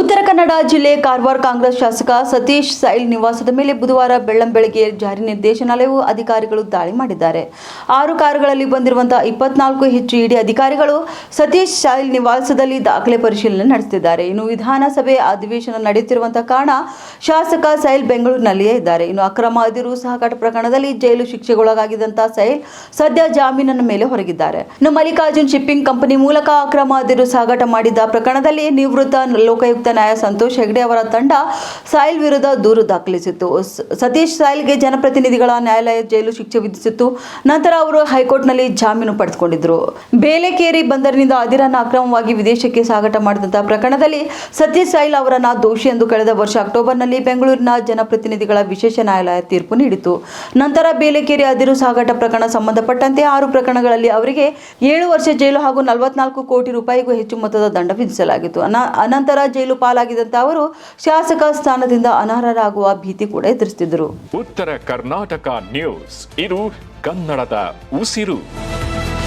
ಉತ್ತರ ಕನ್ನಡ ಜಿಲ್ಲೆ ಕಾರವಾರ ಕಾಂಗ್ರೆಸ್ ಶಾಸಕ ಸತೀಶ್ ಸೈಲ್ ನಿವಾಸದ ಮೇಲೆ ಬುಧವಾರ ಬೆಳ್ಳಂಬೆಳಗ್ಗೆ ಜಾರಿ ನಿರ್ದೇಶನಾಲಯವು ಅಧಿಕಾರಿಗಳು ದಾಳಿ ಮಾಡಿದ್ದಾರೆ. ಆರು ಕಾರುಗಳಲ್ಲಿ ಬಂದಿರುವಂತಹ ಇಪ್ಪತ್ನಾಲ್ಕು ಹೆಚ್ಚು ಇಡಿ ಅಧಿಕಾರಿಗಳು ಸತೀಶ್ ಸೈಲ್ ನಿವಾಸದಲ್ಲಿ ದಾಖಲೆ ಪರಿಶೀಲನೆ ನಡೆಸುತ್ತಿದ್ದಾರೆ. ಇನ್ನು ವಿಧಾನಸಭೆ ಅಧಿವೇಶನ ನಡೆಯುತ್ತಿರುವಂತಹ ಕಾರಣ ಶಾಸಕ ಸೈಲ್ ಬೆಂಗಳೂರಿನಲ್ಲಿಯೇ ಇದ್ದಾರೆ. ಇನ್ನು ಅಕ್ರಮ ಅದಿರು ಸಹಕಾಟ ಪ್ರಕರಣದಲ್ಲಿ ಜೈಲು ಶಿಕ್ಷೆಗೊಳಗಾಗಿದ್ದಂತಹ ಸೈಲ್ ಸದ್ಯ ಜಾಮೀನಿನ ಮೇಲೆ ಹೊರಗಿದ್ದಾರೆ. ಇನ್ನು ಮಲ್ಲಿಕಾರ್ಜುನ್ ಶಿಪ್ಪಿಂಗ್ ಕಂಪನಿ ಮೂಲಕ ಅಕ್ರಮ ಅದಿರು ಸಾಗಾಟ ಮಾಡಿದ್ದ ಪ್ರಕರಣದಲ್ಲಿ ನಿವೃತ್ತ ಲೋಕಾಯುಕ್ತ ನ್ಯಾಯ ಸಂತೋಷ್ ಹೆಗ್ಡೆ ಅವರ ತಂಡ ಸಾಯಿಲ್ ವಿರುದ್ಧ ದೂರು ದಾಖಲಿಸಿತ್ತು. ಸತೀಶ್ ಸಾಯಿಲ್ಗೆ ಜನಪ್ರತಿನಿಧಿಗಳ ನ್ಯಾಯಾಲಯ ಜೈಲು ಶಿಕ್ಷೆ ವಿಧಿಸಿತ್ತು. ನಂತರ ಅವರು ಹೈಕೋರ್ಟ್ನಲ್ಲಿ ಜಾಮೀನು ಪಡೆದುಕೊಂಡಿದ್ದರು. ಬೇಲೆಕೇರಿ ಬಂದರಿನಿಂದ ಅದಿರನ್ನ ಅಕ್ರಮವಾಗಿ ವಿದೇಶಕ್ಕೆ ಸಾಗಾಟ ಮಾಡಿದಂತಹ ಪ್ರಕರಣದಲ್ಲಿ ಸತೀಶ್ ಸಾಯಿಲ್ ಅವರನ್ನ ದೋಷಿ ಎಂದು ಕಳೆದ ವರ್ಷ ಅಕ್ಟೋಬರ್ನಲ್ಲಿ ಬೆಂಗಳೂರಿನ ಜನಪ್ರತಿನಿಧಿಗಳ ವಿಶೇಷ ನ್ಯಾಯಾಲಯ ತೀರ್ಪು ನೀಡಿತು ನಂತರ ಬೇಲೆಕೇರಿ ಅದಿರು ಸಾಗಾಟ ಪ್ರಕರಣ ಸಂಬಂಧಪಟ್ಟಂತೆ ಆರು ಪ್ರಕರಣಗಳಲ್ಲಿ ಅವರಿಗೆ ಏಳು ವರ್ಷ ಜೈಲು ಹಾಗೂ ನಲವತ್ನಾಲ್ಕು ಕೋಟಿ ರೂಪಾಯಿಗೂ ಹೆಚ್ಚು ಮೊತ್ತದ ದಂಡ ವಿಧಿಸಲಾಗಿತ್ತು. ಅನಂತರ ಜೈಲು ಪಾಲಾಗಿದ್ದಂತ ಅವರು ಶಾಸಕ ಸ್ಥಾನದಿಂದ ಅನರ್ಹರಾಗುವ ಭೀತಿ ಕೂಡ ಎದುರಿಸುತ್ತಿದ್ದರು ಉತ್ತರ ಕರ್ನಾಟಕ ನ್ಯೂಸ್ ಇದು ಕನ್ನಡದ ಉಸಿರು.